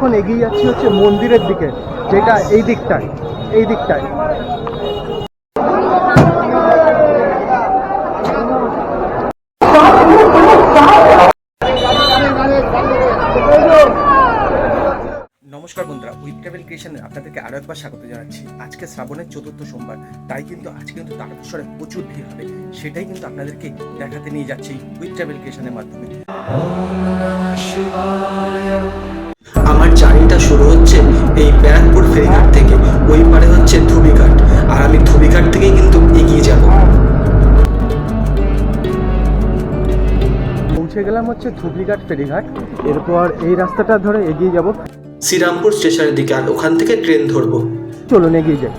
এখন এগিয়ে যাচ্ছি হচ্ছে মন্দিরের দিকে যেটা এই দিকটায় এই দিকটায়। নমস্কার বন্ধুরা উইথ ট্রাভেল ক্রিয়েশনে আপনাদেরকে আরও একবার স্বাগত জানাচ্ছি। আজকে শ্রাবণের চতুর্থ সোমবার তাই কিন্তু আজকে কিন্তু তারকেশ্বরে প্রচুর ভিড় হবে সেটাই কিন্তু আপনাদেরকে দেখাতে নিয়ে যাচ্ছি উইথ ট্রাভেল ক্রিয়েশনের মাধ্যমে। আমার জার্নিটা শুরু হচ্ছে এই ব্যারাকপুর ফেরিঘাট থেকে। ওই পারে হচ্ছে ধুবিঘাট। আর আমি ধুবিঘাট থেকেই কিন্তু এগিয়ে যাব। পৌঁছে গেলাম হচ্ছে ধুবলিঘাট ফেরিঘাট। এরপর এই রাস্তাটা ধরে এগিয়ে যাব। শ্রীরামপুর স্টেশনের দিকে আর ওখান থেকে ট্রেন ধরবো। চলুন এগিয়ে যাই।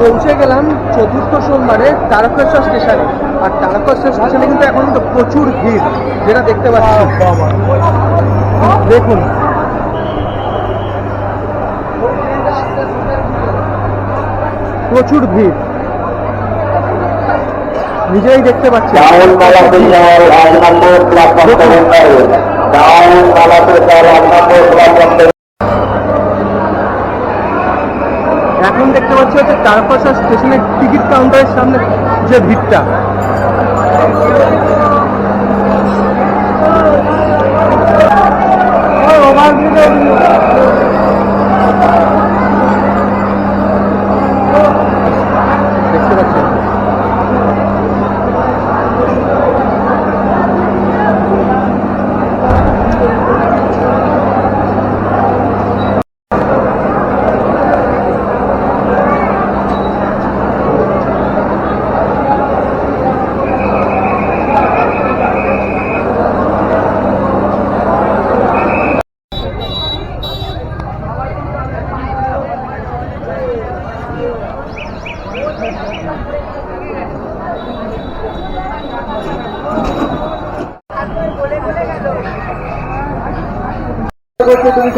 পৌঁছে গেলাম চতুর্থ সোমবারে তারকেশ্বর স্টেশনে। আর তারকেশ্বর স্টেশনে কিন্তু এখন তো প্রচুর ভিড় যেটা দেখতে পাচ্ছি। দেখুন। প্রচুর ভিড়। নিজেই দেখতে পাচ্ছি। পাচ্ছি হচ্ছে তারকেশ্বর স্টেশনের টিকিট কাউন্টারের সামনে যে ভিড়টা। দেখতে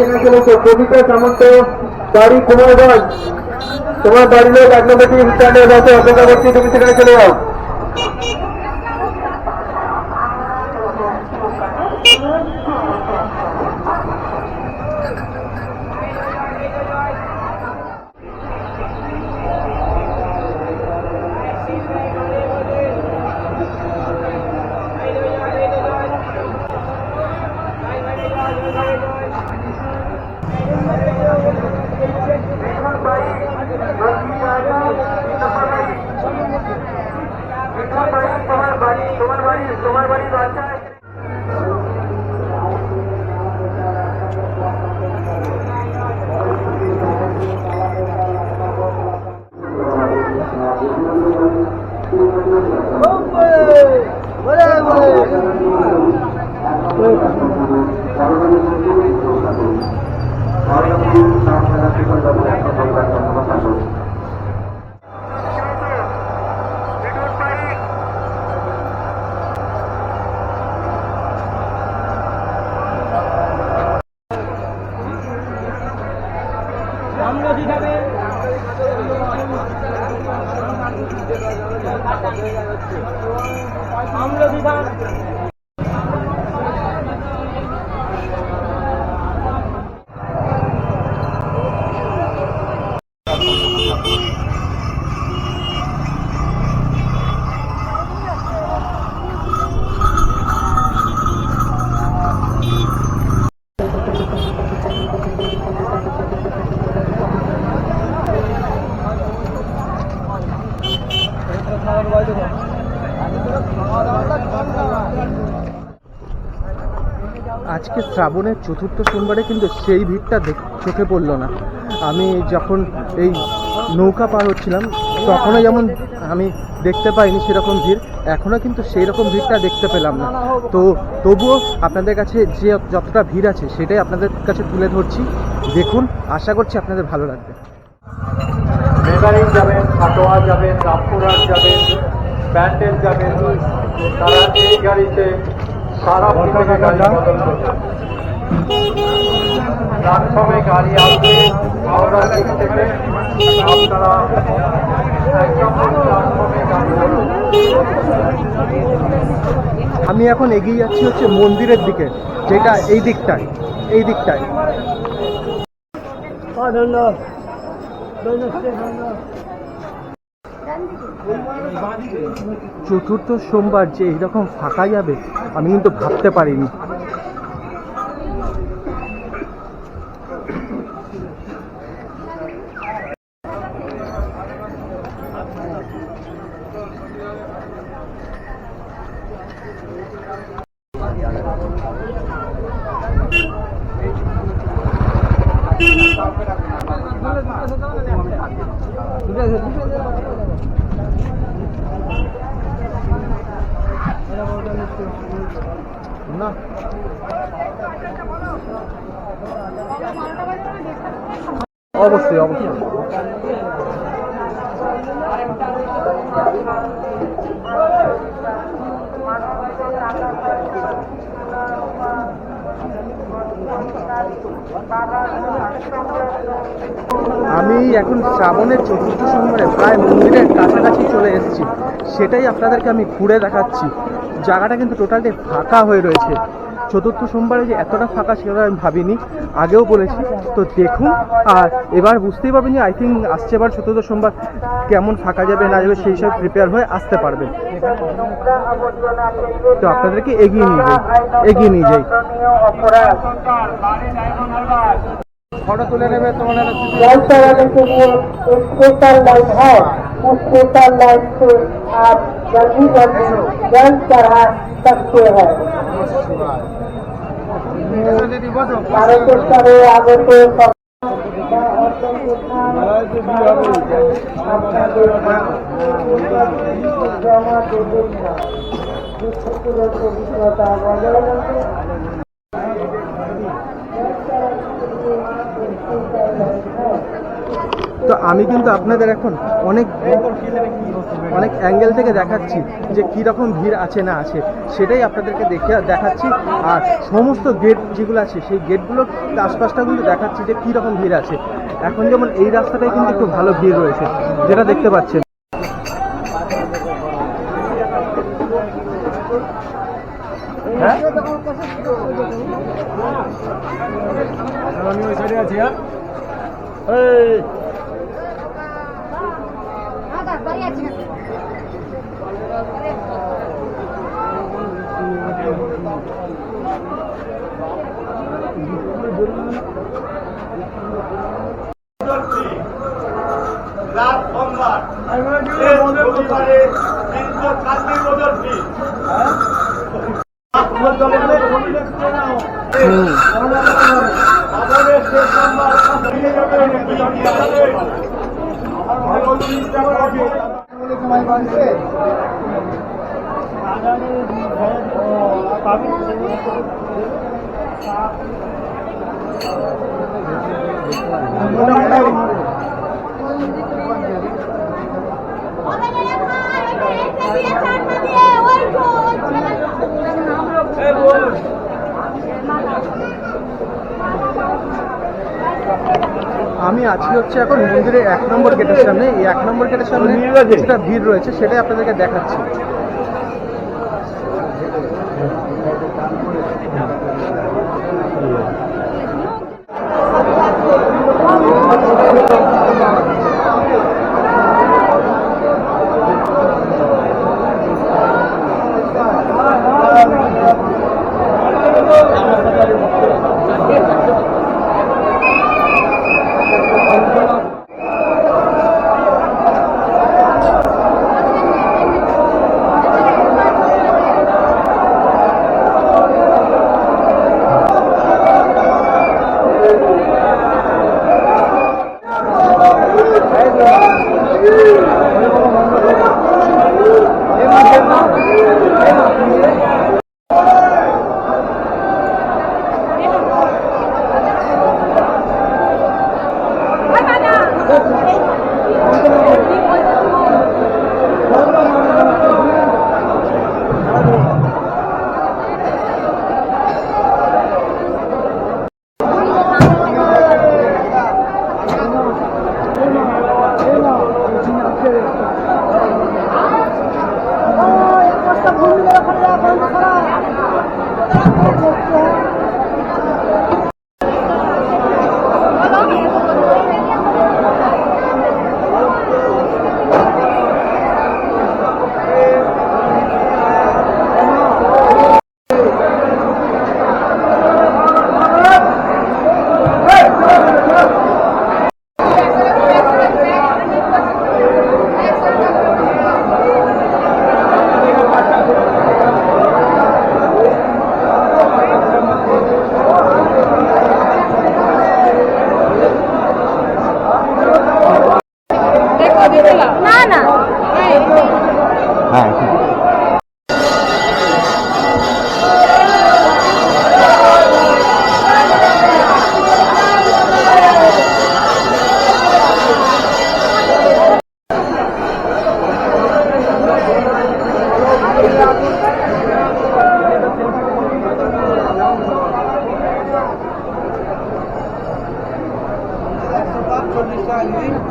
তুমি সেখানে চলেছো কবিতা সামন্ত বাড়ি কুমারগঞ্জ তোমার বাড়ির লোক এক নম্বর থেকে স্ট্যান্ডে বসে অপেক্ষা করছি তুমি সেখানে চলে যাও তোমার বাড়ি তোমার বাড়ি বাচ্চা আজকে শ্রাবণের চতুর্থ সোমবারে কিন্তু সেই ভিড়টা দেখ- চোখে পড়ল না। আমি যখন এই নৌকা পার হচ্ছিলাম, তখনও যেমন আমি দেখতে পাইনি সেরকম ভিড়, এখনও কিন্তু সেই রকম ভিড়টা দেখতে পেলাম না। তো তবুও আপনাদের কাছে যে যতটা ভিড় আছে, সেটাই আপনাদের কাছে তুলে ধরছি। দেখুন, আশা করছি আপনাদের ভালো লাগবে। যাবেন কাটোয়া যাবেন রামপুরহাট যাবেন ব্যান্ডেল যাবেন তারা এই গাড়িতে সারা থেকে গাড়ি বদল করবে প্ল্যাটফর্মে গাড়ি আসবে হাওড়ার দিক থেকে আপনারা একদম প্ল্যাটফর্মে গাড়ি আসবে আমি এখন এগিয়ে যাচ্ছি হচ্ছে মন্দিরের দিকে যেটা এই দিকটায় এই দিকটায়। চতুর্থ সোমবার যে এইরকম ফাঁকা যাবে আমি কিন্তু ভাবতে পারিনি। অবশ্যই অবশ্যই। আমি এখন শ্রাবণের চতুর্থ সোমবারে প্রায় মন্দিরের কাছাকাছি চলে এসেছি। সেটাই আপনাদেরকে আমি ঘুরে দেখাচ্ছি। জায়গাটা কিন্তু টোটালটাই ফাঁকা হয়ে রয়েছে। চতুর্থ সোমবারে যে এতটা ফাঁকা সেটা আমি ভাবিনি। আগেও বলেছি। তো দেখুন আর এবার বুঝতেই পারবেন যে আই থিঙ্ক আসছে এবার চতুর্থ সোমবার কেমন ফাঁকা যাবে না যাবে সেই সব প্রিপেয়ার হয়ে আসতে পারবেন। তো আপনাদেরকে এগিয়ে নিয়ে যাই। এগিয়ে নিয়ে যাই। ফটো তুলে নেবে তোমার के लिए एक स्पेशल लाइट है उस स्पेशल लाइट से आप जल्दी जल्दी जल चढ़ा सकते हैं ভারতের স্তরে আগত সব- আপনাদের জমা দেবেন না বিশ্বপুরের পবিত্রতা বজায় রাখবে তো আমি কিন্তু আপনাদের এখন অনেক অনেক অ্যাঙ্গেল থেকে দেখাচ্ছি যে কী রকম ভিড় আছে না আছে সেটাই আপনাদেরকে দেখে দেখাচ্ছি। আর সমস্ত গেট যেগুলো আছে সেই গেটগুলোর আশপাশটা কিন্তু দেখাচ্ছি যে কী রকম ভিড় আছে। এখন যেমন এই রাস্তাটাই কিন্তু একটু ভালো ভিড় রয়েছে যেটা দেখতে পাচ্ছেন। আমি ওই সাইডে আছি হ্যাঁ? রাত সোমবার শেষ রবিবারে তিনশো ছাব্বিশ বছর ফি আমাদের শেষ সোমবার আমি আছি হচ্ছে এখন মন্দিরের এক নম্বর গেটের সামনে। এই এক নম্বর গেটের সামনে যেটা ভিড় রয়েছে সেটাই আপনাদেরকে দেখাচ্ছি। না না হ্যাঁ Thank you.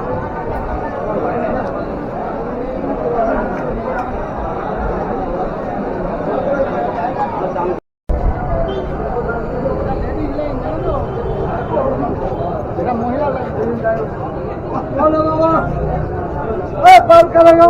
ঠিক আছে। তো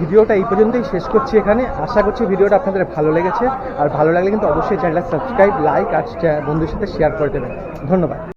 ভিডিওটা এই পর্যন্তই শেষ করছি এখানে। আশা করছি ভিডিওটা আপনাদের ভালো লেগেছে। আর ভালো লাগলে কিন্তু অবশ্যই চ্যানেলটা সাবস্ক্রাইব, লাইক আর বন্ধুর সাথে শেয়ার করে দেবেন। ধন্যবাদ।